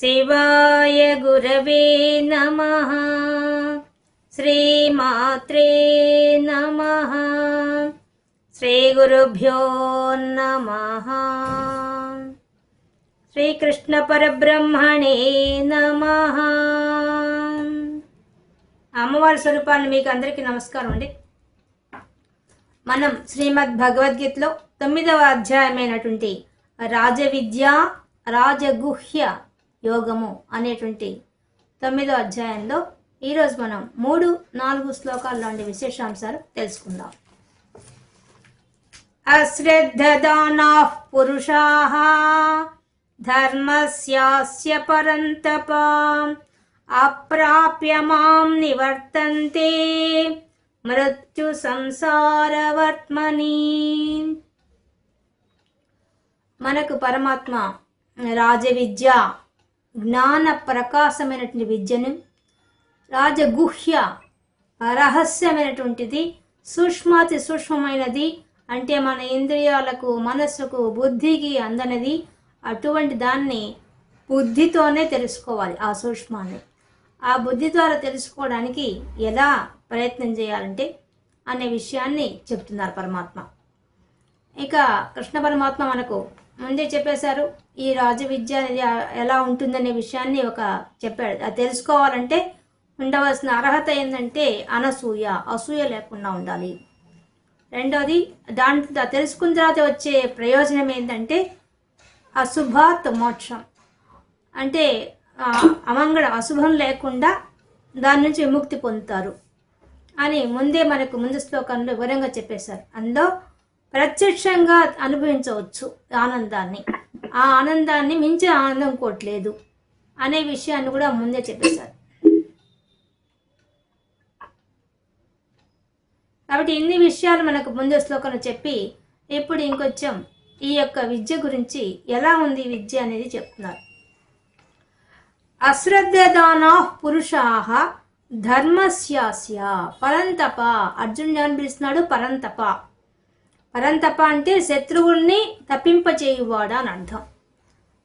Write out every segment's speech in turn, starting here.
శివాయ గురవే నమ. శ్రీమాత్రే నమ. శ్రీ గురుభ్యో నమ. శ్రీకృష్ణ పరబ్రహ్మణే నమ. అమ్మవారి స్వరూపాన్ని మీకు అందరికీ నమస్కారం అండి. మనం శ్రీమద్ భగవద్గీతలో తొమ్మిదవ అధ్యాయమైనటువంటి రాజవిద్య రాజగుహ్య యోగము అనేటువంటి తొమ్మిదో అధ్యాయంలో ఈరోజు మనం మూడు నాలుగు శ్లోకాల్లోని విశేషాంశాలు తెలుసుకుందాం. అశ్రద్ధదానా పురుషా ధర్మస్యాస్య పరంతప అప్రాప్య మాం నివర్తంతే మృత్యు సంసారవర్త్మని. మనకు పరమాత్మ రాజవిద్య జ్ఞాన ప్రకాశమైనటువంటి విద్యను రాజగుహ్య రహస్యమైనటువంటిది సూక్ష్మాతి సూక్ష్మమైనది అంటే మన ఇంద్రియాలకు మనస్సుకు బుద్ధికి అందనది అటువంటి దాన్ని బుద్ధితోనే తెలుసుకోవాలి ఆ సూక్ష్మాన్ని. ఆ బుద్ధి ద్వారా తెలుసుకోవడానికి ఎలా ప్రయత్నం చేయాలంటే అనే విషయాన్ని చెప్తున్నారు పరమాత్మ. ఇక కృష్ణ పరమాత్మ మనకు ముందే చెప్పేశారు ఈ రాజ విద్య అనేది ఎలా ఉంటుందనే విషయాన్ని ఒక చెప్పాడు. అది తెలుసుకోవాలంటే ఉండవలసిన అర్హత ఏంటంటే అనసూయ అసూయ లేకుండా ఉండాలి. రెండవది దాంట్లో తెలుసుకున్న తర్వాత వచ్చే ప్రయోజనం ఏంటంటే అశుభాత్ మోక్షం. అంటే ఆ, అమంగళం అశుభం లేకుండా దాని నుంచి విముక్తి పొందుతారు. అని ముందే మనకు ముందు శ్లోకంలో వివరంగా చెప్పేశారు. అందులో ప్రత్యక్షంగా అనుభవించవచ్చు ఆనందాన్ని. ఆ ఆనందాన్ని మించి ఆనందం కోట్లేదు అనే విషయాన్ని కూడా ముందే చెప్పేశారు. కాబట్టి ఇన్ని విషయాలు మనకు ముందే శ్లోకం చెప్పి ఇప్పుడు ఇంకొంచెం ఈ యొక్క విద్య గురించి ఎలా ఉంది విద్య అనేది చెప్తున్నారు. అశ్రద్ధదానా పురుషాహ ధర్మస్యాస్య పరంతప. అర్జునుడు ఏమని పిలుస్తున్నాడు? పరంతప. పరంతప అంటే శత్రువుల్ని తప్పింపచేయువాడా అని అర్థం.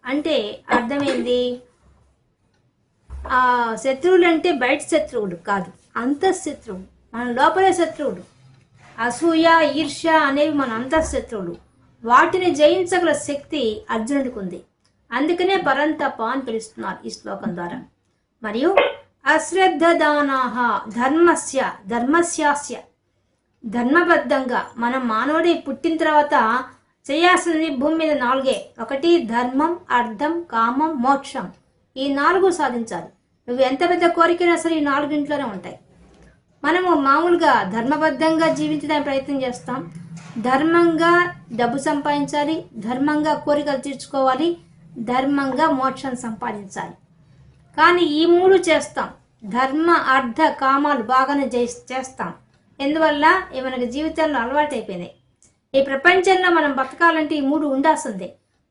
అంటే అర్థమైంది? ఆ శత్రువులు అంటే బయట శత్రువుడు కాదు అంతఃశత్రువు మన లోపల శత్రువుడు అసూయ ఈర్ష్య అనేవి మన అంతఃశత్రువులు. వాటిని జయించగల శక్తి అర్జునుడికి ఉంది. అందుకనే పరంతప అని పిలుస్తున్నారు ఈ శ్లోకం ద్వారా. మరియు అశ్రద్ధదానాహ ధర్మస్య ధర్మస్యాస్య. ధర్మబద్ధంగా మనం మానవుడి పుట్టిన తర్వాత చేయాల్సినది భూమి మీద నాలుగే. ఒకటి ధర్మం అర్థం కామం మోక్షం. ఈ నాలుగు సాధించాలి. నువ్వు ఎంత పెద్ద కోరికైనా సరే ఈ నాలుగింట్లోనే ఉంటాయి. మనము మామూలుగా ధర్మబద్ధంగా జీవించడానికి ప్రయత్నం చేస్తాం. ధర్మంగా డబ్బు సంపాదించాలి. ధర్మంగా కోరికలు తీర్చుకోవాలి. ధర్మంగా మోక్షం సంపాదించాలి. కానీ ఈ మూడు చేస్తాం. ధర్మ అర్థ కామాలు బాగానే చేస్- చేస్తాం. ఎందువల్ల ఇవి మనకి జీవితంలో అలవాటైపోయినాయి. ఈ ప్రపంచంలో మనం బతకాలంటే ఈ మూడు ఉండాల్సిందే.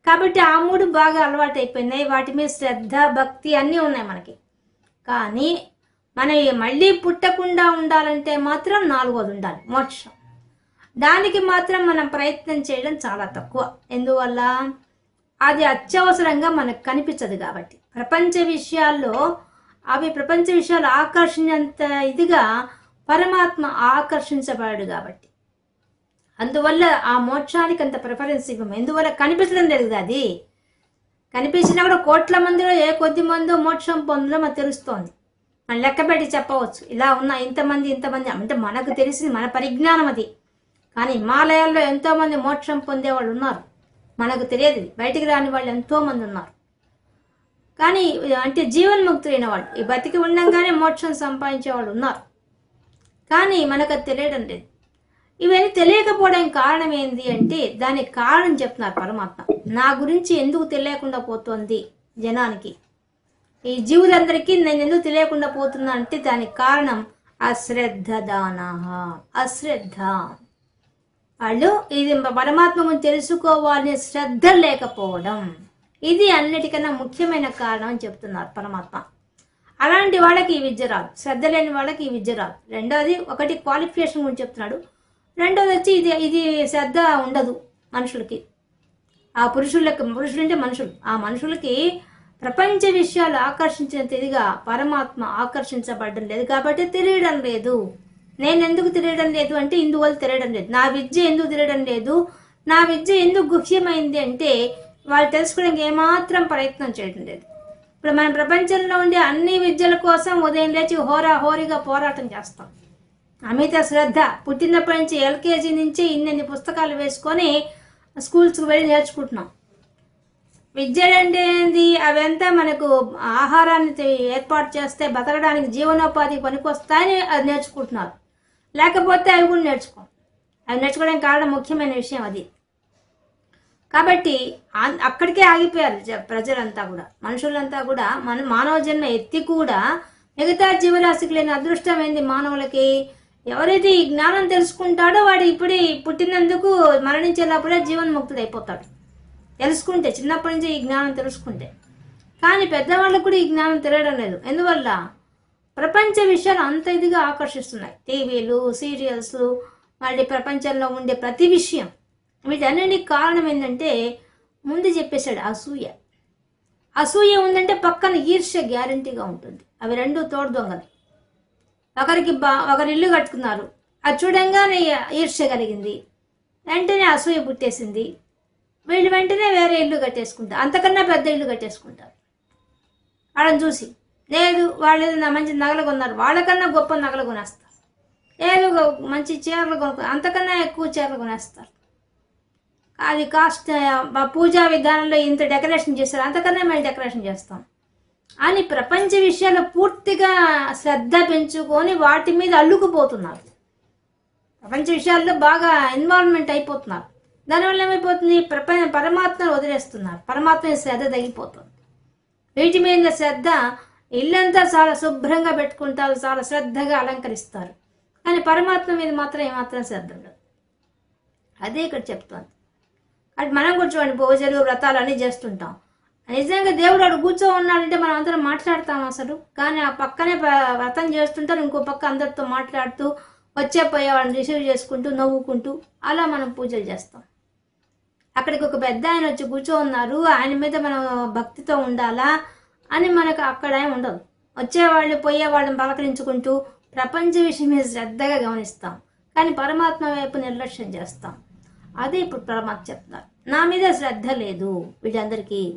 కాబట్టి ఆ మూడు బాగా అలవాటైపోయినాయి. వాటి మీద శ్రద్ధ భక్తి అన్నీ ఉన్నాయి మనకి. కానీ మనం మళ్ళీ పుట్టకుండా ఉండాలంటే మాత్రం నాలుగోది ఉండాలి మోక్షం. దానికి మాత్రం మనం ప్రయత్నం చేయడం చాలా తక్కువ. ఎందువల్ల? అది అత్యవసరంగా మనకు కనిపించదు కాబట్టి. ప్రపంచ విషయాల్లో అవి ప్రపంచ విషయాలు ఆకర్షించేంత ఇదిగా పరమాత్మ ఆకర్షించబడాడు కాబట్టి. అందువల్ల ఆ మోక్షానికి అంత ప్రిఫరెన్స్ ఇవ్వం ఎందువల్ల కనిపించడం లేదు కదా అది? కనిపించినా కూడా కోట్ల మందిలో ఏ కొద్ది మందో మోక్షం పొందడం మనకు తెలుస్తోంది. మనం లెక్క పెట్టి చెప్పవచ్చు. ఇలా ఉన్న ఇంతమంది ఇంతమంది అంటే మనకు తెలిసింది మన పరిజ్ఞానం అది. కానీ హిమాలయాల్లో ఎంతోమంది మోక్షం పొందేవాళ్ళు ఉన్నారు. మనకు తెలియదు. బయటికి రాని వాళ్ళు ఎంతోమంది ఉన్నారు. కానీ అంటే జీవన్ముక్తులైన వాళ్ళు. ఈ బతికి ఉండంగానే మోక్షం సంపాదించే వాళ్ళు ఉన్నారు. కానీ మనకు అది తెలియడం లేదు ఇవన్నీ తెలియకపోవడానికి కారణం ఏంది అంటే దానికి కారణం చెప్తున్నారు పరమాత్మ. నా గురించి ఎందుకు తెలియకుండా పోతోంది జనానికి? ఈ జీవులందరికీ నేను ఎందుకు తెలియకుండా పోతున్నా అంటే దానికి కారణం అశ్రద్ధ దాన అశ్రద్ధ. వాళ్ళు ఇది పరమాత్మను తెలుసుకోవాలని తెలుసుకోవాలనే శ్రద్ధ లేకపోవడం. ఇది అన్నిటికన్నా ముఖ్యమైన కారణం అని చెప్తున్నారు పరమాత్మ. అలాంటి వాళ్ళకి ఈ విద్య రాదు. శ్రద్ధ లేని వాళ్ళకి ఈ విద్య రాదు. రెండోది ఒకటి క్వాలిఫికేషన్ గురించి చెప్తున్నాడు. రెండోది వచ్చి ఇది ఇది శ్రద్ధ ఉండదు మనుషులకి. ఆ పురుషులకి పురుషులు అంటే మనుషులు. ఆ మనుషులకి ప్రపంచ విషయాలు ఆకర్షించిన తిరిగా పరమాత్మ ఆకర్షించబడడం లేదు కాబట్టి తెలియడం లేదు. నేను ఎందుకు తెలియడం లేదు అంటే ఇందువల్ల తెలియడం లేదు. నా విద్య ఎందుకు తెలియడం లేదు? నా విద్య ఎందుకు గుహ్యమైంది అంటే వాళ్ళు తెలుసుకోవడానికి ఏమాత్రం ప్రయత్నం చేయడం లేదు. ఇప్పుడు మన ప్రపంచంలో ఉండే అన్ని విద్యల కోసం ఉదయం లేచి హోరా హోరీగా పోరాటం చేస్తాం. అమిత శ్రద్ధ పుట్టినప్పటి నుంచి ఎల్కేజీ నుంచి ఇన్ని పుస్తకాలు వేసుకొని స్కూల్స్కి వెళ్ళి నేర్చుకుంటున్నాం. విద్య అంటే ఏంది? అవంతా మనకు ఆహారాన్ని ఏర్పాటు చేస్తే బతకడానికి జీవనోపాధి పనికొస్తాయని అది నేర్చుకుంటున్నారు. లేకపోతే అవి కూడా నేర్చుకోం. అవి నేర్చుకోవడానికి కారణం ముఖ్యమైన విషయం అది. కాబట్టి అక్కడికే ఆగిపోయారు జ- ప్రజలంతా కూడా. మనుషులంతా కూడా మన మానవ జన్మ ఎత్తి కూడా మిగతా జీవరాశికి లేని అదృష్టం ఏంది మానవులకి? ఎవరైతే ఈ జ్ఞానం తెలుసుకుంటాడో వాడు ఇప్పుడే పుట్టినందుకు మరణించేటప్పుడే జీవన్ముక్తుడు అయిపోతాడు తెలుసుకుంటే చిన్నప్పటి నుంచి ఈ జ్ఞానం తెలుసుకుంటే. కానీ పెద్దవాళ్ళకు కూడా ఈ జ్ఞానం తెలియడం లేదు. ఎందువల్ల? ప్రపంచ విషయాలు అంత ఇదిగా ఆకర్షిస్తున్నాయి. టీవీలు సీరియల్స్ మళ్ళీ ప్రపంచంలో ఉండే ప్రతి విషయం. వీటన్నిటికి కారణం ఏంటంటే ముందు చెప్పేశాడు అసూయ. అసూయ ఉందంటే పక్కన ఈర్ష్య గ్యారంటీగా ఉంటుంది. అవి రెండు తోడు దొంగలు. ఒకరికి బా ఒకరి ఇల్లు కట్టుకున్నారు. అది చూడంగానే ఈర్ష్య కలిగింది. వెంటనే అసూయ పుట్టేసింది. వీళ్ళు వెంటనే వేరే ఇల్లు కట్టేసుకుంటారు. అంతకన్నా పెద్ద ఇల్లు కట్టేసుకుంటారు. వాళ్ళని చూసి లేదు వాళ్ళు ఏదైనా మంచి నగలు కొన్నారు. వాళ్ళకన్నా గొప్ప నగలు కొనేస్తారు. లేదు మంచి చీరలు కొనుక్కో అంతకన్నా ఎక్కువ చీరలు కొనేస్తారు. అది కాస్ట్ పూజా విధానంలో ఇంత డెకరేషన్ చేస్తారు. అంతకన్నా మేము డెకరేషన్ చేస్తాం. అని ప్రపంచ విషయాలు పూర్తిగా శ్రద్ధ పెంచుకొని వాటి మీద అల్లుకుపోతున్నారు. ప్రపంచ విషయాల్లో బాగా ఇన్వాల్వ్మెంట్ అయిపోతున్నారు. దానివల్ల ఏమైపోతుంది? ప్రపంచ పరమాత్మను వదిలేస్తున్నారు. పరమాత్మ శ్రద్ధ తగ్గిపోతుంది. వీటి మీద శ్రద్ధ ఇల్లంతా చాలా శుభ్రంగా పెట్టుకుంటారు చాలా శ్రద్ధగా అలంకరిస్తారు. కానీ పరమాత్మ మీద మాత్రం ఏమాత్రం శ్రద్ధ ఉండదు. అదే ఇక్కడ చెప్తోంది. అంటే మనం కూడా చూడండి పూజలు వ్రతాలు అన్నీ చేస్తుంటాం నిజంగా దేవుడు అక్కడ కూర్చో ఉన్నాడంటే మనం అందరం మాట్లాడతాం అసలు. కానీ ఆ పక్కనే ప- వ్రతం చేస్తుంటారు ఇంకో పక్క అందరితో మాట్లాడుతూ వచ్చే పోయే వాళ్ళని రిసీవ్ చేసుకుంటూ నవ్వుకుంటూ అలా మనం పూజలు చేస్తాం. అక్కడికి ఒక పెద్ద ఆయన వచ్చి కూర్చో ఉన్నారు ఆయన మీద మనం భక్తితో ఉండాలా అని మనకు అక్కడ ఉండదు. వచ్చేవాళ్ళు పోయే వాళ్ళని పలకరించుకుంటూ ప్రపంచ విషయం మీద శ్రద్ధగా గమనిస్తాం. కానీ పరమాత్మ వైపు నిర్లక్ష్యం చేస్తాం. అదే ఇప్పుడు పరమాత్మ చెప్తున్నారు. నా మీద శ్రద్ధ లేదు. వీళ్ళందరికీ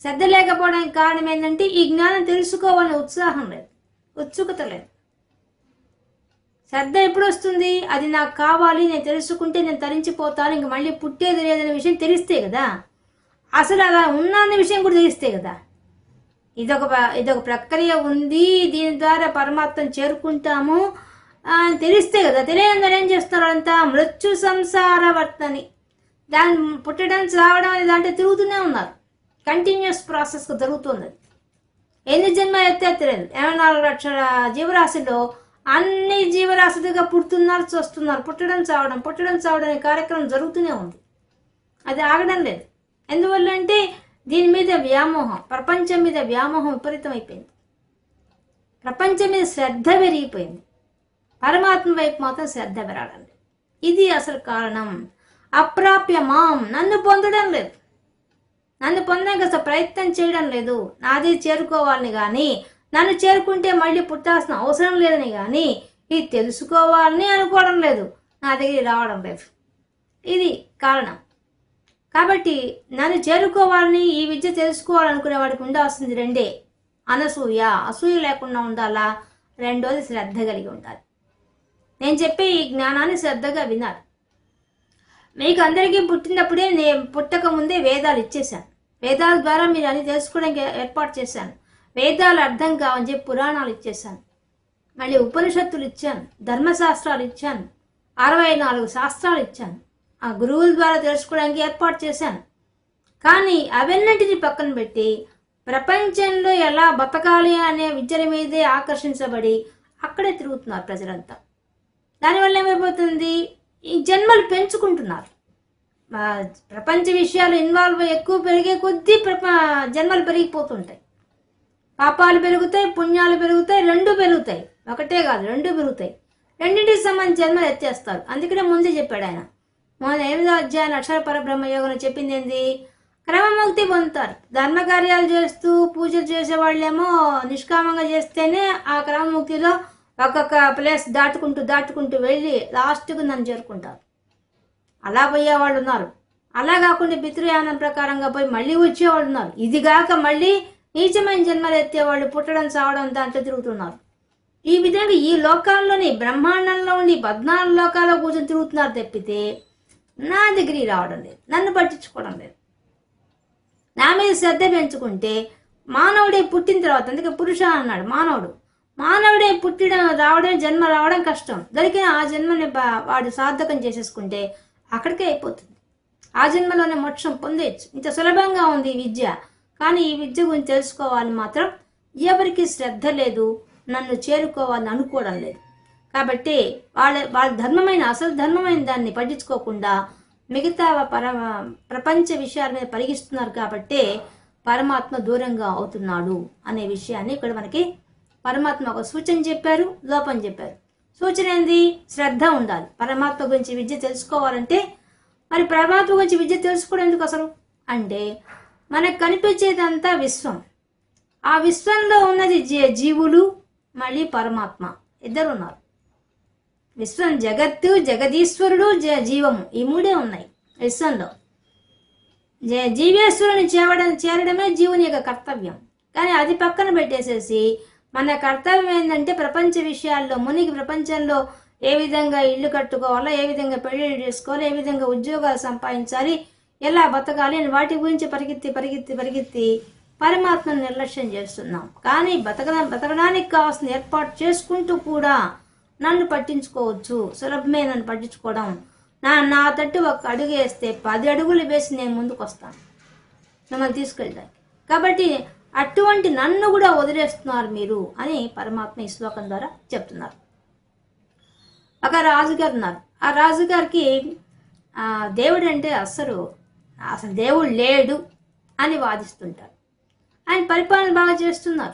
శ్రద్ధ లేకపోవడానికి కారణం ఏంటంటే ఈ జ్ఞానం తెలుసుకోవాలనే ఉత్సాహం లేదు. ఉత్సుకత లేదు. శ్రద్ధ ఎప్పుడు వస్తుంది? అది నాకు కావాలి నేను తెలుసుకుంటే నేను తరించిపోతాను ఇంక మళ్ళీ పుట్టేది లేదనే విషయం తెలిస్తే కదా? అసలు అలా ఉన్న అనే విషయం కూడా తెలిస్తే కదా? ఇదొక ఇదొక ప్రక్రియ ఉంది. దీని ద్వారా పరమాత్మను చేరుకుంటాము. అని తెలిస్తే కదా తెలియని ఏం చేస్తారు అంతా మృత్యు సంసార వర్తని. దాని పుట్టడం చావడం అనే దాంట్లో తిరుగుతూనే ఉన్నారు. కంటిన్యూస్ ప్రాసెస్గా జరుగుతుంది అది. ఎన్ని జన్మ ఎత్తే తెలియదు. ఇరవై నాలుగు లక్షల జీవరాశిలో? అన్ని జీవరాశులుగా పుడుతున్నారు చూస్తున్నారు. పుట్టడం చావడం పుట్టడం చావడం అనే కార్యక్రమం జరుగుతూనే ఉంది. అది ఆగడం లేదు. ఎందువల్ల అంటే దీని మీద వ్యామోహం ప్రపంచం మీద వ్యామోహం విపరీతం అయిపోయింది ప్రపంచం మీద శ్రద్ధ పెరిగిపోయింది. పరమాత్మ వైపు మాత్రం శ్రద్ధ పెరగండి ఇది అసలు కారణం. అప్రాప్య మాం నన్ను పొందడం లేదు. నన్ను పొందడానికి అసలు ప్రయత్నం చేయడం లేదు. నాది చేరుకోవాలని కానీ నన్ను చేరుకుంటే మళ్ళీ పుట్టాల్సిన అవసరం లేదని కానీ ఇది తెలుసుకోవాలని అనుకోవడం లేదు. నా దగ్గర రావడం లేదు. ఇది కారణం. కాబట్టి నన్ను చేరుకోవాలని ఈ విద్య తెలుసుకోవాలనుకునే వాడికి ఉండాల్సింది రెండే. అనసూయ. అసూయ లేకుండా ఉండాలా? రెండోది శ్రద్ధ కలిగి ఉండాలి. నేను చెప్పే ఈ జ్ఞానాన్ని శ్రద్ధగా వినాలి. మీకు అందరికీ పుట్టినప్పుడే నేను పుట్టక ముందే వేదాలు ఇచ్చేశాను. వేదాల ద్వారా మీరు అన్ని తెలుసుకోవడానికి ఏర్పాటు చేశాను. వేదాలు అర్థం కావని చెప్పి పురాణాలు ఇచ్చేశాను. మళ్ళీ ఉపనిషత్తులు ఇచ్చాను. ధర్మశాస్త్రాలు ఇచ్చాను. అరవై నాలుగు శాస్త్రాలు ఇచ్చాను. ఆ గురువుల ద్వారా తెలుసుకోవడానికి ఏర్పాటు చేశాను. కానీ అవన్నింటిని పక్కన పెట్టి ప్రపంచంలో ఎలా బతకాలి అనే విద్యల మీదే ఆకర్షించబడి అక్కడే తిరుగుతున్నారు ప్రజలంతా. దానివల్ల ఏమైపోతుంది? ఈ జన్మలు పెంచుకుంటున్నారు. ప్రపంచ విషయాలు ఇన్వాల్వ్ ఎక్కువ పెరిగే కొద్దీ ప్రప జన్మలు పెరిగిపోతుంటాయి. పాపాలు పెరుగుతాయి పుణ్యాలు పెరుగుతాయి రెండు పెరుగుతాయి. ఒకటే కాదు రెండు పెరుగుతాయి. రెండింటికి సంబంధించి జన్మలు ఎత్తేస్తారు. అందుకనే ముందే చెప్పాడు ఆయన. మన ఎనిమిదో అధ్యాయం అక్షర పరబ్రహ్మ చెప్పింది ఏంది? క్రమముక్తి పొందుతారు. ధర్మకార్యాలు చేస్తూ పూజలు చేసే వాళ్ళేమో నిష్కామంగా చేస్తేనే ఆ క్రమముక్తిలో ఒక్కొక్క ప్లేస్ దాటుకుంటూ దాటుకుంటూ వెళ్ళి లాస్ట్కు నన్ను చేరుకుంటారు. అలా పోయే వాళ్ళు ఉన్నారు. అలా కాకుండా పితృయానం ప్రకారంగా పోయి మళ్ళీ వచ్చేవాళ్ళు ఉన్నారు. ఇది కాక మళ్ళీ నీచమైన జన్మలు ఎత్తేవాళ్ళు పుట్టడం చావడం దాంట్లో తిరుగుతున్నారు. ఈ విధంగా ఈ లోకాల్లోని బ్రహ్మాండంలో ఉండి పద్నాలుగు లోకాల్లో కూర్చొని తిరుగుతున్నారు తప్పితే నా దగ్గరికి రావడం లేదు. నన్ను పట్టించుకోవడం లేదు. నా మీద శ్రద్ధ పెంచుకుంటే మానవుడే పుట్టిన తర్వాత అందుకే పురుష అన్నాడు మానవుడు. మానవుడే పుట్టడం రావడం జన్మ రావడం కష్టం. దొరికిన ఆ జన్మని వాడు సార్థకం చేసేసుకుంటే అక్కడికే అయిపోతుంది. ఆ జన్మలోనే మోక్షం పొందేయచ్చు ఇంత సులభంగా ఉంది ఈ విద్య. కానీ ఈ విద్య గురించి తెలుసుకోవాలి మాత్రం ఎవరికి శ్రద్ధ లేదు నన్ను చేరుకోవాలని అనుకోవడం లేదు. కాబట్టి వాళ్ళ వాళ్ళ ధర్మమైన అసలు ధర్మమైన దాన్ని పట్టించుకోకుండా మిగతా పర ప్రపంచ విషయాల మీద పరిగిస్తున్నారు కాబట్టి పరమాత్మ దూరంగా అవుతున్నాడు అనే విషయాన్ని ఇక్కడ మనకి పరమాత్మ ఒక సూచన చెప్పారు లోపం చెప్పారు. సూచన ఏంది? శ్రద్ధ ఉండాలి. పరమాత్మ గురించి విద్య తెలుసుకోవాలంటే మరి పరమాత్మ గురించి విద్య తెలుసుకోవడం ఎందుకు అసలు అంటే మనకు కనిపించేదంతా విశ్వం. ఆ విశ్వంలో ఉన్నది జీవులు మళ్ళీ పరమాత్మ. ఇద్దరు ఉన్నారు. విశ్వం జగత్తు జగదీశ్వరుడు జ- జీవము. ఈ మూడే ఉన్నాయి విశ్వంలో. జ- జీవేశ్వరుని చేరడం చేరడమే జీవుని యొక్క కర్తవ్యం. కానీ అది పక్కన పెట్టేసేసి మన కర్తవ్యం ఏంటంటే ప్రపంచ విషయాల్లో మునిగి ప్రపంచంలో ఏ విధంగా ఇల్లు కట్టుకోవాలో ఏ విధంగా పెళ్ళి చేసుకోవాలి ఏ విధంగా ఉద్యోగాలు సంపాదించాలి ఎలా బతకాలి అని వాటి గురించి పరిగెత్తి పరిగెత్తి పరిగెత్తి పరమాత్మను నిర్లక్ష్యం చేస్తున్నాం. కానీ బతక బతకడానికి కావాల్సిన ఏర్పాటు చేసుకుంటూ కూడా నన్ను పట్టించుకోవచ్చు. సులభమే నన్ను పట్టించుకోవడం. నా నా తట్టు ఒక అడుగు వేస్తే పది అడుగులు వేసి నేను ముందుకు వస్తాను మిమ్మల్ని తీసుకెళ్ళడానికి కాబట్టి అటువంటి నన్ను కూడా వదిలేస్తున్నారు మీరు అని పరమాత్మ ఈ శ్లోకం ద్వారా చెప్తున్నారు. ఒక రాజుగారు ఉన్నారు. ఆ రాజుగారికి దేవుడు అంటే అసలు అసలు దేవుడు లేడు అని వాదిస్తుంటారు. ఆయన పరిపాలన బాగా చేస్తున్నారు.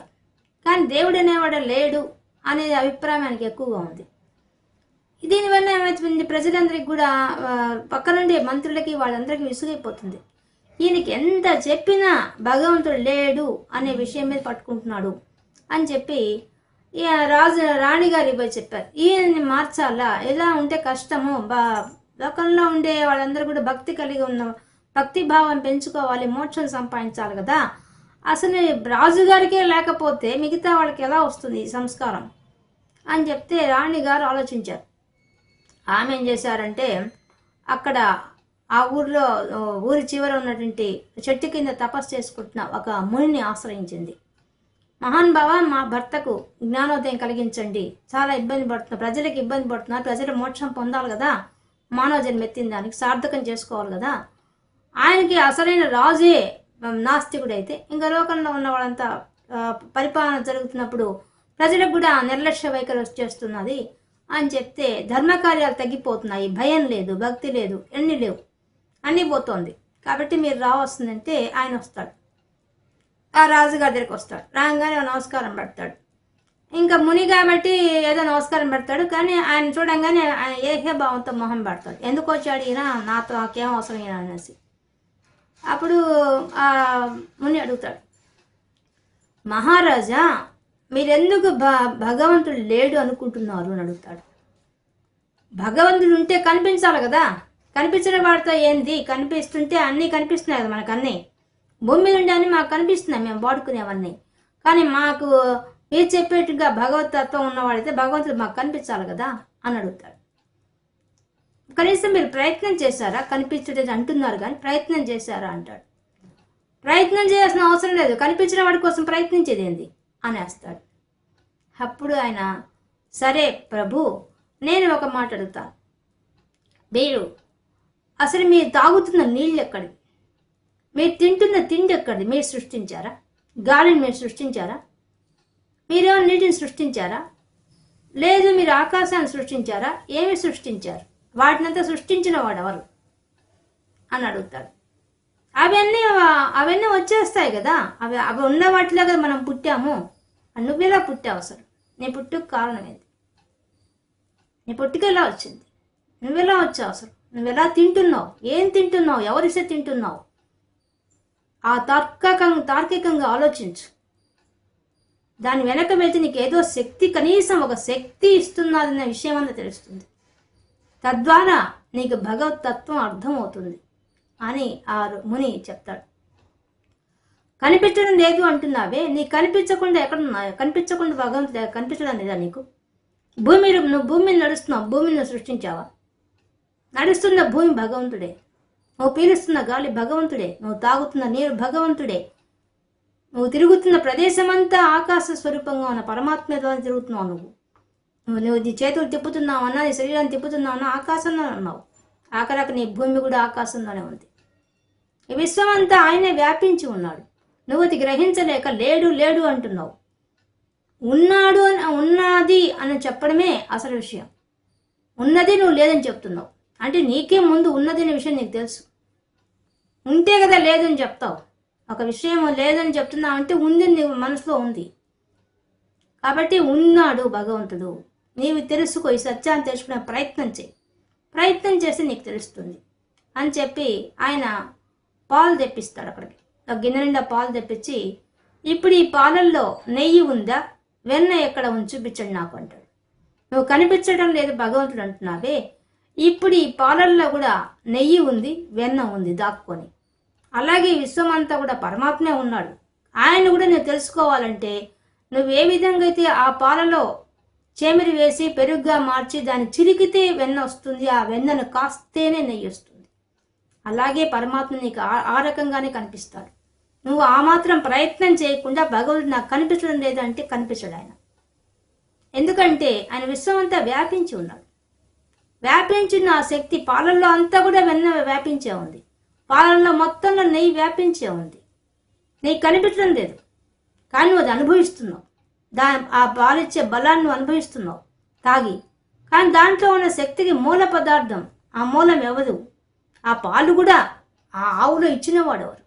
కానీ దేవుడు అనేవాడు లేడు అనే అభిప్రాయం ఆయనకి ఎక్కువగా ఉంది. దీనివల్ల ఏమైతుంది? ప్రజలందరికీ కూడా ఆ, పక్కనుండే మంత్రులకి వాళ్ళందరికీ విసుగైపోతుంది. ఈయనకి ఎంత చెప్పినా భగవంతుడు లేడు అనే విషయం మీద పట్టుకుంటున్నాడు అని చెప్పి ఈ రాజు రాణిగారి పోయి చెప్పారు. ఈయనని మార్చాలా? ఎలా ఉంటే కష్టము బా లోకంలో ఉండే వాళ్ళందరూ కూడా భక్తి కలిగి ఉన్న భక్తి భావం పెంచుకోవాలి మోక్షం సంపాదించాలి కదా. అసలు రాజుగారికే లేకపోతే మిగతా వాళ్ళకి ఎలా వస్తుంది ఈ సంస్కారం? అని చెప్తే రాణి గారు ఆలోచించారు. ఆమె ఏం చేశారంటే అక్కడ ఆ ఊర్లో ఊరి చివర ఉన్నటువంటి చెట్టు కింద తపస్సు చేసుకుంటున్న ఒక మునిని ఆశ్రయించింది. మహాన్ బావ మా భర్తకు జ్ఞానోదయం కలిగించండి. చాలా ఇబ్బంది పడుతున్నారు ప్రజలకు ఇబ్బంది పడుతున్నారు. ప్రజలు మోక్షం పొందాలి కదా. మానవ జన్మ ఎత్తిన దానికి సార్థకం చేసుకోవాలి కదా. ఆయనకి అసలైన రాజే నాస్తికుడైతే ఇంకా లోకంలో ఉన్న వాళ్ళంతా పరిపాలన జరుగుతున్నప్పుడు ప్రజలకు కూడా నిర్లక్ష్య వైఖరి వచ్చేస్తున్నది అని చెప్తే ధర్మకార్యాలు తగ్గిపోతున్నాయి. భయం లేదు భక్తి లేదు ఎన్ని లేవు. అన్నీ పోతోంది. కాబట్టి మీరు రావస్తుందంటే ఆయన వస్తాడు. ఆ రాజుగారి దగ్గరికి వస్తాడు. రాగానే నమస్కారం పెడతాడు. ఇంకా ముని కాబట్టి ఏదో నమస్కారం పెడతాడు. కానీ ఆయన చూడంగానే ఆయన ఏహే భావంతో మొహం పెడతాడు. ఎందుకు వచ్చాడు ఈయన? నాతో నాకేం అవసరం ఈయన అనేసి. అప్పుడు ఆ ముని అడుగుతాడు. మహారాజా మీరెందుకు భ భగవంతుడు లేడు అనుకుంటున్నారు అని అడుగుతాడు. భగవంతుడు ఉంటే కనిపించాలి కదా? కనిపించిన వాడితో ఏంది? కనిపిస్తుంటే అన్నీ కనిపిస్తున్నాయి కదా మనకు అన్నీ భూమి మీద ఉండే అన్నీ మాకు కనిపిస్తున్నాయి మేము వాడుకునేవన్నీ. కానీ మాకు మీరు చెప్పేట్టుగా భగవత్ తత్వం ఉన్నవాడైతే భగవంతుడు మాకు కనిపించాలి కదా అని అడుగుతాడు. కనీసం మీరు ప్రయత్నం చేశారా? కనిపించడం అంటున్నారు కానీ ప్రయత్నం చేశారా అంటాడు. ప్రయత్నం చేయాల్సిన అవసరం లేదు కనిపించిన వాడి కోసం ప్రయత్నించేది ఏంది? అనేస్తాడు అప్పుడు ఆయన సరే ప్రభు నేను ఒక మాట అడుగుతాను. మీరు అసలు మీరు తాగుతున్న నీళ్ళు ఎక్కడివి మీరు తింటున్న తిండి ఎక్కడిది మీరు సృష్టించారా? గాలిని మీరు సృష్టించారా? మీరేమో నీటిని సృష్టించారా? లేదు మీరు ఆకాశాన్ని సృష్టించారా? ఏమి సృష్టించారు? వాటినంతా సృష్టించిన వాడు ఎవరు అని అడుగుతాడు. అవన్నీ అవన్నీ వచ్చేస్తాయి కదా? అవి అవి ఉన్న వాటిలో కదా మనం పుట్టాము. నువ్వెలా పుట్టావు అసలు? నీ పుట్టుకు కారణం ఏంది నీ పుట్టుక ఎలా వచ్చింది? నువ్వెలా వచ్చావు అసలు? నువ్వెలా తింటున్నావు? ఏం తింటున్నావు? ఎవరిస్తే తింటున్నావు? ఆ తార్కకంగా తార్కికంగా ఆలోచించు. దాని వెనక వెళ్తే నీకు ఏదో శక్తి కనీసం ఒక శక్తి ఇస్తున్నదన్న విషయం అన్న తెలుస్తుంది. తద్వారా నీకు భగవత్ తత్వం అర్థమవుతుంది అని ఆ ముని చెప్తాడు. కనిపించడం లేదు అంటున్నావే? నీ కనిపించకుండా ఎక్కడున్నా కనిపించకుండా భగవంతుడు కనిపించడం లేదా నీకు? భూమి నువ్వు భూమిని నడుస్తున్నావు భూమిని సృష్టించావా? నడుస్తున్న భూమి భగవంతుడే. నువ్వు పీలుస్తున్న గాలి భగవంతుడే. నువ్వు తాగుతున్న నీరు భగవంతుడే. నువ్వు తిరుగుతున్న ప్రదేశమంతా ఆకాశ స్వరూపంగా ఉన్న పరమాత్మ ద్వారా తిరుగుతున్నావు నువ్వు. నువ్వు నువ్వు నీ చేతులు తిప్పుతున్నావు అన్నా నీ శరీరాన్ని తిప్పుతున్నావు అన్నా ఆకాశంలో ఉన్నావు. ఆఖరాక నీ భూమి కూడా ఆకాశంలోనే ఉంది. ఈ విశ్వం అంతా ఆయనే వ్యాపించి ఉన్నాడు. నువ్వు అది గ్రహించలేక లేడు లేడు అంటున్నావు. ఉన్నాడు అని ఉన్నది అని చెప్పడమే అసలు విషయం. ఉన్నది నువ్వు లేదని చెప్తున్నావు. అంటే నీకే ముందు ఉన్నదనే విషయం నీకు తెలుసు. ఉంటే కదా లేదని చెప్తావు. ఒక విషయం లేదని చెప్తున్నావు అంటే ఉంది నీ మనసులో ఉంది. కాబట్టి ఉన్నాడు భగవంతుడు. నీవు తెలుసుకో ఈ సత్యాన్ని తెలుసుకునే ప్రయత్నం చేయి. ప్రయత్నం చేస్తే నీకు తెలుస్తుంది. అని చెప్పి ఆయన పాలు తెప్పిస్తాడు అక్కడికి. ఒక గిన్నె నిండా పాలు తెప్పించి ఇప్పుడు ఈ పాలల్లో నెయ్యి ఉందా? వెన్న ఎక్కడ ఉంది చూపించండి నాకు అంటాడు. నువ్వు కనిపించడం లేదు భగవంతుడు అంటున్నావే. ఇప్పుడు ఈ పాలల్లో కూడా నెయ్యి ఉంది వెన్న ఉంది దాక్కొని. అలాగే విశ్వం అంతా కూడా పరమాత్మే ఉన్నాడు. ఆయన కూడా నేను తెలుసుకోవాలంటే నువ్వు ఏ విధంగా అయితే ఆ పాలలో చేమిరి వేసి పెరుగుగా మార్చి దాన్ని చిరికితే వెన్న వస్తుంది ఆ వెన్నను కాస్తేనే నెయ్యి వస్తుంది. అలాగే పరమాత్మ నీకు ఆ- ఆ రకంగానే కనిపిస్తాడు. నువ్వు ఆ మాత్రం ప్రయత్నం చేయకుండా భగవంతుడు నాకు కనిపించడం లేదంటే కనిపించడు ఆయన. ఎందుకంటే ఆయన విశ్వం అంతా వ్యాపించి ఉన్నాడు. వ్యాపించిన ఆ శక్తి పాలల్లో అంతా కూడా వెన్న వ్యాపించే ఉంది. పాలల్లో మొత్తంలో నెయ్యి వ్యాపించే ఉంది. నెయ్యి కనిపించడం లేదు. కానీ నువ్వు అది అనుభవిస్తున్నావు. దా ఆ పాలిచ్చే బలాన్ని నువ్వు అనుభవిస్తున్నావు. తాగి. కానీ దాంట్లో ఉన్న శక్తికి మూల పదార్థం ఆ మూలం ఎవరు? ఆ పాలు కూడా ఆ ఆవులో ఇచ్చినవాడు ఎవరు?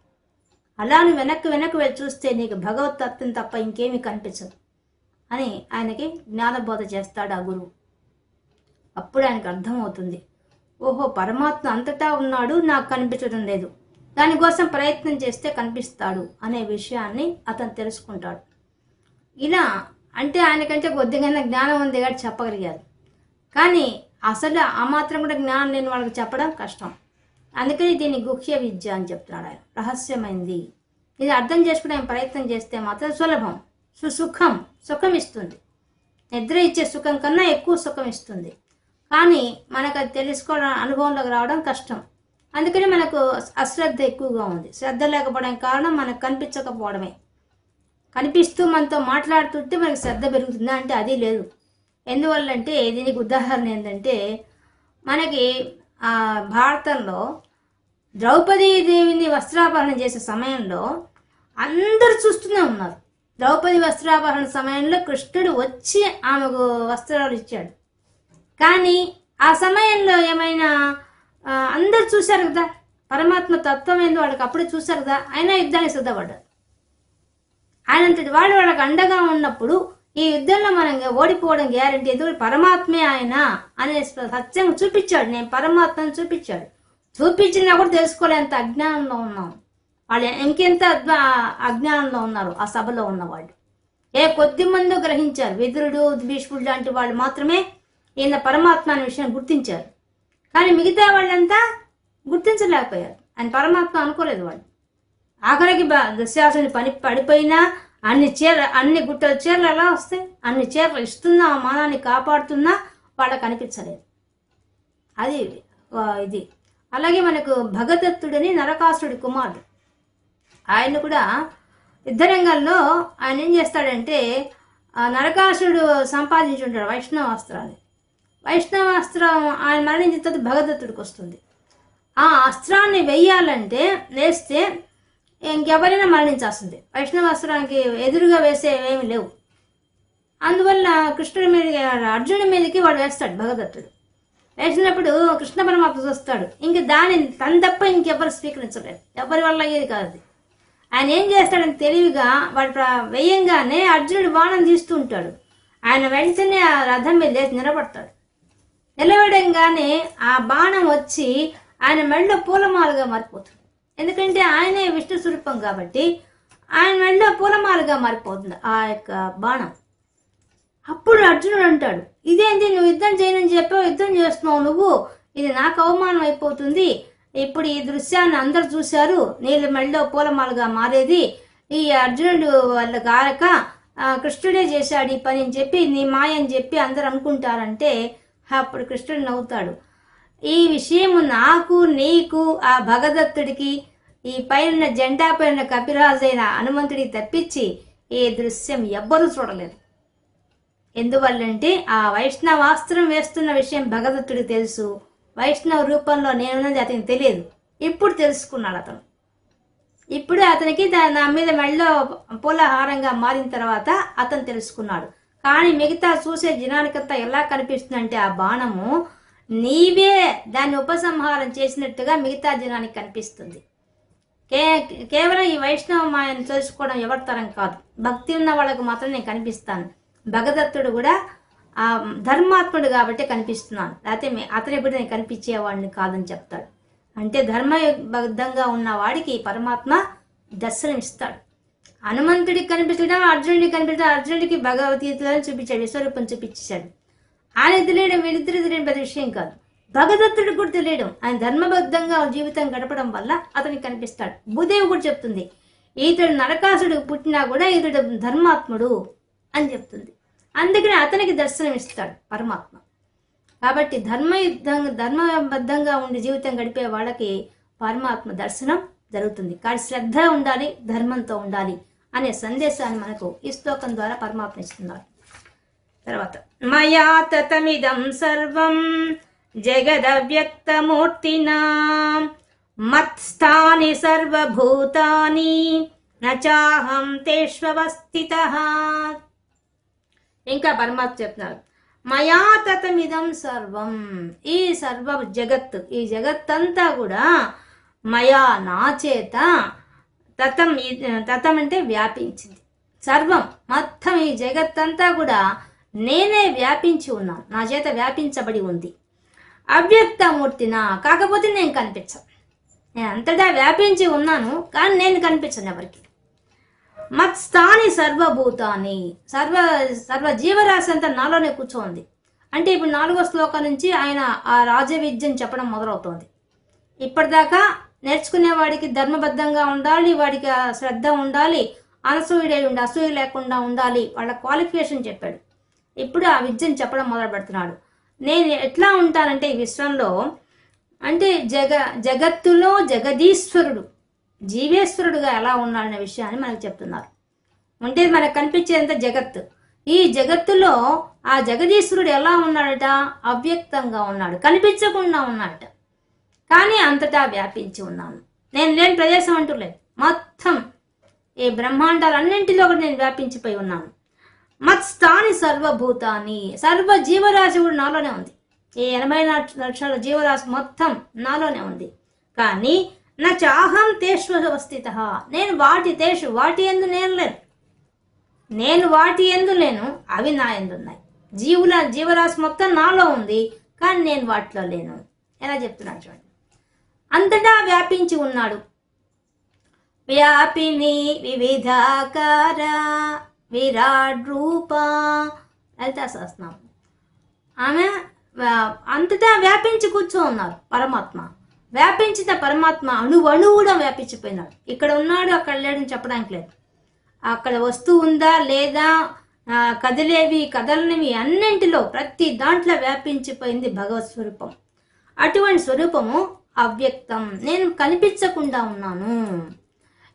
అలా నువ్వు వెనక్కి వెనక్కి వెళ్ళి చూస్తే నీకు భగవత్ తత్వం తప్ప ఇంకేమీ కనిపించదు అని ఆయనకి జ్ఞానబోధ చేస్తాడు ఆ గురువు. అప్పుడు ఆయనకు అర్థమవుతుంది. ఓహో పరమాత్మ అంతటా ఉన్నాడు నాకు కనిపించడం లేదు. దానికోసం ప్రయత్నం చేస్తే కనిపిస్తాడు అనే విషయాన్ని అతను తెలుసుకుంటాడు. ఇలా అంటే ఆయనకంటే కొద్దిగా జ్ఞానం ఉంది కాబట్టి చెప్పగలిగారు. కానీ అసలు ఆ మాత్రం కూడా జ్ఞానం లేని వాళ్ళకి చెప్పడం కష్టం. అందుకని దీన్ని గుహ్య విద్య అని చెప్తున్నాడు ఆయన. రహస్యమైంది. ఇది అర్థం చేసుకునే ప్రయత్నం చేస్తే మాత్రం సులభం సుసుఖం సుఖం ఇస్తుంది. నిద్ర ఇచ్చే సుఖం కన్నా ఎక్కువ సుఖం ఇస్తుంది. కానీ మనకు అది తెలుసుకోవడం అనుభవంలోకి రావడం కష్టం. అందుకని మనకు అశ్రద్ధ ఎక్కువగా ఉంది. శ్రద్ధ లేకపోవడం కారణం మనకు కనిపించకపోవడమే. కనిపిస్తూ మనతో మాట్లాడుతుంటే మనకి శ్రద్ధ పెరుగుతుందా అంటే అది లేదు. ఎందువల్లంటే దీనికి ఉదాహరణ ఏంటంటే మనకి ఆ భారతంలో ద్రౌపదీదేవిని వస్త్రాపహరణ చేసే సమయంలో అందరు చూస్తూనే ఉన్నారు. ద్రౌపది వస్త్రాపహరణ సమయంలో కృష్ణుడు వచ్చి ఆమెకు వస్త్రాలు ఇచ్చాడు. కానీ ఆ సమయంలో ఏమైనా అందరు చూశారు కదా? పరమాత్మ తత్వం ఏందో వాళ్ళకి అప్పుడే చూశారు కదా? ఆయన యుద్ధానికి సిద్ధపడ్డారు. ఆయనంతటి వాడు వాళ్ళకి అండగా ఉన్నప్పుడు ఈ యుద్ధంలో మనం ఓడిపోవడం గ్యారంటీ ఎందుకంటే పరమాత్మే ఆయన అనే సత్యం చూపించాడు. నేను పరమాత్మను చూపించాడు. చూపించినా కూడా తెలుసుకోలేంత అజ్ఞానంలో ఉన్నాం. వాళ్ళు ఇంకెంత అజ్ఞానంలో ఉన్నారు ఆ సభలో ఉన్నవాళ్ళు. ఏ కొద్ది మందో గ్రహించారు. విదురుడు భీష్ముడు లాంటి వాళ్ళు మాత్రమే ఈయన పరమాత్మ అనే విషయం గుర్తించారు. కానీ మిగతా వాళ్ళంతా గుర్తించలేకపోయారు. ఆయన పరమాత్మ అనుకోలేదు వాళ్ళు. ఆఖరికి దశాసుని పని పడిపోయినా అన్ని చీర అన్ని గుట్టల చీరలు ఎలా వస్తాయి అన్ని చీరలు ఇస్తున్నా ఆ మానాన్ని కాపాడుతున్నా వాళ్ళకి అనిపించలేదు అది ఇది. అలాగే మనకు భగదత్తుడని నరకాసుడి కుమారుడు. ఆయన కూడా యుద్ధరంగంలో ఆయన ఏం చేస్తాడంటే నరకాసుడు సంపాదించి సంపాదించుంటాడు వైష్ణవ వస్త్రాన్ని వైష్ణవ అస్త్రం ఆయన మరణించిన తర్వాత భగదత్తుడికి వస్తుంది. ఆ అస్త్రాన్ని వెయ్యాలంటే వేస్తే ఇంకెవరైనా మరణించాల్సిందే. వైష్ణవ అస్త్రానికి ఎదురుగా వేసేవేమి లేవు. అందువల్ల కృష్ణుడి మీద అర్జునుడి మీదకి వాడు వేస్తాడు భగదత్తుడు. వేసినప్పుడు కృష్ణ పరమాత్మ చూస్తాడు ఇంక దానిని తన తప్ప ఇంకెవరు స్వీకరించలేదు ఎవరి వల్ల అయ్యేది కాదు. ఆయన ఏం చేస్తాడని తెలివిగా వాడు వేయంగానే అర్జునుడు బాణం తీస్తూ ఉంటాడు. ఆయన వెంటనే ఆ రథం మీద లేచి నిలబడతాడు. నిలవడంగానే ఆ బాణం వచ్చి ఆయన మెడలో పూలమాలగా మారిపోతుంది. ఎందుకంటే ఆయనే విష్ణు స్వరూపం కాబట్టి ఆయన మెడలో పూలమాలగా మారిపోతుంది ఆ యొక్క బాణం. అప్పుడు అర్జునుడు అంటాడు ఇదేంటి నువ్వు యుద్ధం చేయనని చెప్పావు యుద్ధం చేస్తున్నావు నువ్వు? ఇది నాకు అవమానం అయిపోతుంది. ఇప్పుడు ఈ దృశ్యాన్ని అందరు చూశారు. నీళ్ళు మెళ్ళలో పూలమాలగా మారేది. ఈ అర్జునుడు వాళ్ళ గారక కృష్ణుడే చేశాడు ఈ పని అని చెప్పి నీ మాయ అని చెప్పి అందరు అనుకుంటారంటే అప్పుడు కృష్ణుడు నవ్వుతాడు. ఈ విషయము నాకు నీకు ఆ భగదత్తుడికి ఈ పైన జెండా పైన కపిరాజైన హనుమంతుడికి తప్పించి ఈ దృశ్యం ఎవ్వరూ చూడలేదు. ఎందువల్లంటే ఆ వైష్ణవాస్త్రం వేస్తున్న విషయం భగదత్తుడికి తెలుసు. వైష్ణవ రూపంలో నేనున్నది అతనికి తెలియదు. ఇప్పుడు తెలుసుకున్నాడు అతను. ఇప్పుడు అతనికి నా మీద మెళ్ళలో పూలహారంగా మారిన తర్వాత అతను తెలుసుకున్నాడు. కానీ మిగతా చూసే జనానికంతా ఎలా కనిపిస్తుందంటే ఆ బాణము నీవే దాన్ని ఉపసంహారం చేసినట్టుగా మిగతా జనానికి కనిపిస్తుంది. కే కేవలం ఈ వైష్ణవ మాయను తెలుసుకోవడం ఎవరి తరం కాదు. భక్తి ఉన్న వాళ్ళకు మాత్రం నేను కనిపిస్తాను. భగదత్తుడు కూడా ఆ ధర్మాత్ముడు కాబట్టి కనిపిస్తున్నాను. లేకపోతే అతని కూడా నేను కనిపించేవాడిని కాదని చెప్తాడు. అంటే ధర్మబద్ధంగా ఉన్న వాడికి పరమాత్మ దర్శనం ఇస్తాడు హనుమంతుడికి కనిపించడం అర్జునుడికి కనిపించడం అర్జునుడికి భగవద్గీతలను చూపించాడు విశ్వరూపం చూపించాడు. ఆయన తెలియడం వీళ్ళిద్దరు తెలియడం పెద్ద విషయం కాదు. భగదత్తుడు కూడా తెలియడం ఆయన ధర్మబద్ధంగా జీవితం గడపడం వల్ల అతనికి కనిపిస్తాడు. భూదేవి కూడా చెప్తుంది ఈతడు నరకాసుడు పుట్టినా కూడా ఈతడు ధర్మాత్ముడు అని చెప్తుంది. అందుకని అతనికి దర్శనం ఇస్తాడు పరమాత్మ. కాబట్టి ధర్మయుద్ధంగా ధర్మబద్ధంగా ఉండి జీవితం గడిపే వాళ్ళకి పరమాత్మ దర్శనం జరుగుతుంది. కానీ శ్రద్ధ ఉండాలి ధర్మంతో ఉండాలి. అనే సందేశాన్ని మనకు ఈ శ్లోకం ద్వారా పరమాత్మ ఇస్తున్నారు. తర్వాత మయా తతమిదం సర్వం జగదవ్యక్తమూర్తినా మత్స్థాని సర్వభూతాని నచాహం తేష్వస్థిత ఇంకా పరమాత్మ చెప్తున్నారు మయా తతమిదం సర్వం ఈ సర్వ జగత్ ఈ జగత్తంతా కూడా మయా నా చేత తతం ఈ- తతం అంటే వ్యాపించింది. సర్వం మొత్తం ఈ జగత్తంతా కూడా నేనే వ్యాపించి ఉన్నాను. నా చేత వ్యాపించబడి ఉంది. అవ్యక్తమూర్తిన కాకపోతే నేను కనిపించను. నేను అంతటా వ్యాపించి ఉన్నాను కానీ నేను కనిపించను ఎవరికి. మత్స్థాని సర్వభూతాన్ని సర్వ సర్వ జీవరాశి అంతా నాలోనే కూర్చోంది. అంటే ఇప్పుడు నాలుగో శ్లోకం నుంచి ఆయన ఆ రాజవిద్యను చెప్పడం మొదలవుతోంది. ఇప్పటిదాకా నేర్చుకునే వాడికి ధర్మబద్ధంగా ఉండాలి వాడికి శ్రద్ధ ఉండాలి అనసూయుడై ఉండి అసూయ లేకుండా ఉండాలి వాళ్ళ క్వాలిఫికేషన్ చెప్పాడు. ఇప్పుడు ఆ విద్యను చెప్పడం మొదలు పెడుతున్నాడు నేను ఎట్లా ఉంటానంటే ఈ విశ్వంలో అంటే జగ జగత్తులో జగదీశ్వరుడు జీవేశ్వరుడుగా ఎలా ఉన్నాడనే విషయాన్ని మనకు చెప్తున్నారు. అంటే మనకు కనిపించేంత జగత్తు. ఈ జగత్తులో ఆ జగదీశ్వరుడు ఎలా ఉన్నాడట? అవ్యక్తంగా ఉన్నాడు కనిపించకుండా ఉన్నాడట. కానీ అంతటా వ్యాపించి ఉన్నాను. నేను లేని ప్రదేశం అంటూ లేదు. మొత్తం ఈ బ్రహ్మాండాలన్నింటిలో కూడా నేను వ్యాపించిపోయి ఉన్నాను. మత్స్థాని సర్వభూతాని సర్వ జీవరాశి కూడా నాలోనే ఉంది. ఈ ఎనభై లక్షల జీవరాశి మొత్తం నాలోనే ఉంది. కానీ నా చాహం తేష్వస్థిత నేను వాటి తేషు వాటి ఎందు నేను లేను. నేను వాటి ఎందు లేను అవి నా ఎందు ఉన్నాయి. జీవుల జీవరాశి మొత్తం నాలో ఉంది కానీ నేను వాటిలో లేను. ఎలా చెప్తున్నాను చూడండి. అంతటా వ్యాపించి ఉన్నాడు. వ్యాపిని వివిధాకార విరాట్ రూప లలితా సహస్రనామం. ఆమె అంతటా వ్యాపించి కూర్చో ఉన్నారు పరమాత్మ. వ్యాపించిన పరమాత్మ అణువు కూడా వ్యాపించిపోయినాడు. ఇక్కడ ఉన్నాడు అక్కడ లేడని చెప్పడానికి లేదు. అక్కడ వస్తువు ఉందా లేదా కదిలేవి కదలనివి అన్నింటిలో ప్రతి దాంట్లో వ్యాపించిపోయింది భగవత్ స్వరూపం. అటువంటి స్వరూపము అవ్యక్తం. నేను కనిపించకుండా ఉన్నాను.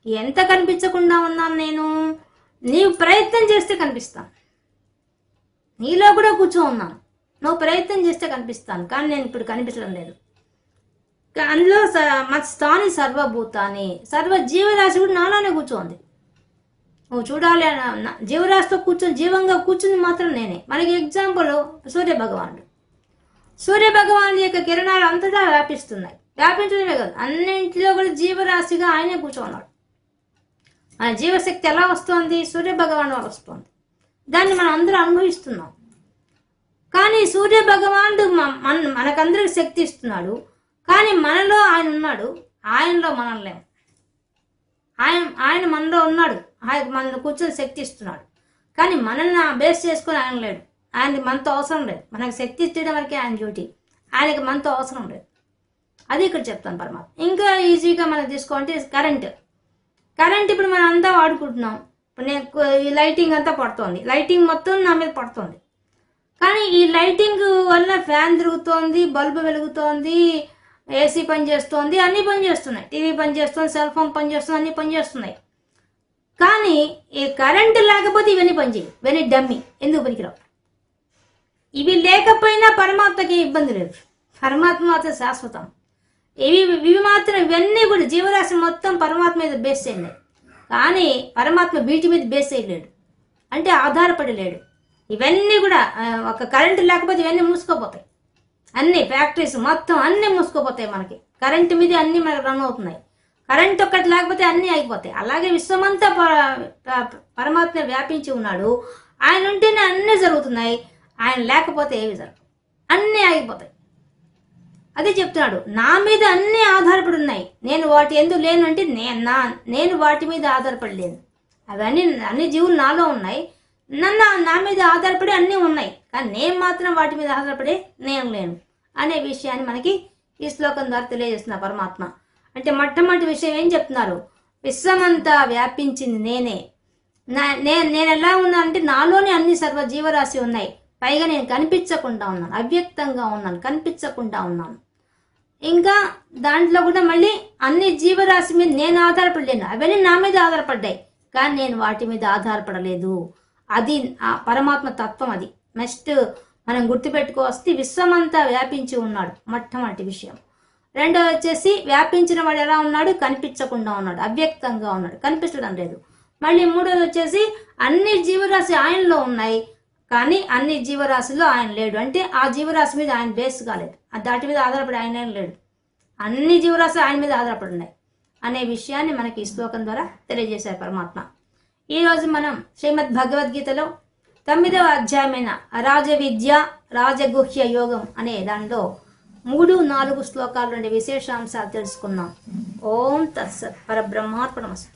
ఎంత కనిపించకుండా ఉన్నాను నేను? నీవు ప్రయత్నం చేస్తే కనిపిస్తాను. నీలో కూడా కూర్చో ఉన్నాను. నువ్వు ప్రయత్నం చేస్తే కనిపిస్తాను. కానీ నేను ఇప్పుడు కనిపించడం లేదు. అందులో స- మత్స్థాని సర్వభూతాన్ని సర్వ జీవరాశి కూడా నాలోనే కూర్చోంది. నువ్వు చూడాలి జీవరాశితో కూర్చొని జీవంగా కూర్చుని మాత్రం నేనే. మనకి ఎగ్జాంపుల్ సూర్య భగవానుడు సూర్య భగవాన్ యొక్క కిరణాలు అంతటా వ్యాపిస్తున్నాయి. వ్యాపించడమే కాదు. అన్నింటిలో కూడా జీవరాశిగా ఆయనే కూర్చోన్నాడు మన జీవశక్తి ఎలా వస్తుంది? సూర్య భగవాన్ వల్ల వస్తుంది. దాన్ని మనం అందరూ అనుభవిస్తున్నాం. కానీ సూర్య భగవానుడు మన మనకందరికి శక్తి ఇస్తున్నాడు. కానీ మనలో ఆయన ఉన్నాడు. ఆయనలో మనం లేము. ఆయన ఆయన మనలో ఉన్నాడు. ఆయన మన కూర్చొని శక్తి ఇస్తున్నాడు. కానీ మనల్ని బేస్ చేసుకొని ఆయన లేడు. ఆయనకి మనతో అవసరం లేదు. మనకు శక్తి ఇచ్చేయడం వరకే ఆయన డ్యూటీ. ఆయనకి మనతో అవసరం లేదు. అది ఇక్కడ చెప్తాను పరమాత్మ. ఇంకా ఈజీగా మనం తీసుకోవాలంటే కరెంట్ కరెంట్ ఇప్పుడు మనం అంతా వాడుకుంటున్నాం. ఇప్పుడు నేను ఈ లైటింగ్ అంతా పడుతోంది. లైటింగ్ మొత్తం నా మీద పడుతోంది. కానీ ఈ లైటింగ్ వల్ల ఫ్యాన్ తిరుగుతోంది బల్బు వెలుగుతోంది ఏసీ పనిచేస్తోంది అన్నీ పనిచేస్తున్నాయి. టీవీ పనిచేస్తుంది సెల్ ఫోన్ పనిచేస్తుంది అన్నీ పనిచేస్తున్నాయి. కానీ ఈ కరెంటు లేకపోతే ఇవన్నీ పనిచేయవు. ఇవన్నీ డమ్మి ఎందుకు పనికిరావు? ఇవి లేకపోయినా పరమాత్మకి ఇబ్బంది లేదు. పరమాత్మ అయితే శాశ్వతం. ఇవి ఇవి మాత్రం ఇవన్నీ కూడా జీవరాశి మొత్తం పరమాత్మ మీద బేస్ అయినాయి కానీ పరమాత్మ వీటి మీద బేస్ అయ్యలేడు అంటే ఆధారపడి లేడు. ఇవన్నీ కూడా ఒక కరెంటు లేకపోతే ఇవన్నీ మూసుకోపోతాయి. అన్ని ఫ్యాక్టరీస్ మొత్తం అన్నీ మూసుకోపోతాయి మనకి. కరెంటు మీద అన్నీ మనకు రన్ అవుతున్నాయి. కరెంట్ ఒక్కటి లేకపోతే అన్నీ అయిపోతాయి అలాగే విశ్వమంతా ప- పరమాత్మ వ్యాపించి ఉన్నాడు. ఆయన ఉంటేనే అన్నీ జరుగుతున్నాయి. ఆయన లేకపోతే ఏవి జరగవు. అన్నీ ఆగిపోతాయి. అదే చెప్తున్నాడు నా మీద అన్నీ ఆధారపడి ఉన్నాయి నేను వాటి ఎందుకు లేను అంటే నేను నా నేను వాటి మీద ఆధారపడి లేను అవన్నీ అన్ని జీవులు నాలో ఉన్నాయి. నన్ను నా మీద ఆధారపడి అన్నీ ఉన్నాయి. కానీ నేను మాత్రం వాటి మీద ఆధారపడి నేను లేను. అనే విషయాన్ని మనకి ఈ శ్లోకం ద్వారా తెలియజేస్తున్న పరమాత్మ. అంటే మొట్టమొదటి విషయం ఏం చెప్తున్నారు? విశ్వమంతా వ్యాపించింది నేనే. నా నేను నేను ఎలా ఉన్నా అంటే నాలోనే అన్ని సర్వ జీవరాశి ఉన్నాయి. పైగా నేను కనిపించకుండా ఉన్నాను. అవ్యక్తంగా ఉన్నాను. కనిపించకుండా ఉన్నాను. ఇంకా దాంట్లో కూడా మళ్ళీ అన్ని జీవరాశి మీద నేను ఆధారపడలేను. అవన్నీ నా మీద ఆధారపడ్డాయి. కానీ నేను వాటి మీద ఆధారపడలేదు. అది ఆ పరమాత్మ తత్వం అది. నెక్స్ట్ మనం గుర్తుపెట్టుకోవస్తే విశ్వమంతా వ్యాపించి ఉన్నాడు మొట్టమొదటి విషయం. రెండోది వచ్చేసి వ్యాపించిన వాడు ఎలా ఉన్నాడు? కనిపించకుండా ఉన్నాడు. అవ్యక్తంగా ఉన్నాడు. కనిపించడం లేదు. మళ్ళీ మూడోది వచ్చేసి అన్ని జీవరాశి ఆయనలో ఉన్నాయి. కానీ అన్ని జీవరాశుల్లో ఆయన లేడు. అంటే ఆ జీవరాశి మీద ఆయన బేస్ కాలేదు. ఆ దాటి మీద ఆధారపడి ఆయన ఏం లేడు. అన్ని జీవరాశులు ఆయన మీద ఆధారపడి ఉన్నాయి అనే విషయాన్ని మనకి ఈ శ్లోకం ద్వారా తెలియజేశారు పరమాత్మ. ఈరోజు మనం శ్రీమద్ భగవద్గీతలో తొమ్మిదవ అధ్యాయమైన రాజ విద్య రాజగుహ్య యోగం అనే దానిలో మూడు నాలుగు శ్లోకాల నుండి విశేషాంశాలు తెలుసుకున్నాం. ఓం తత్సత్ పరబ్రహ్మార్పణమస్తు.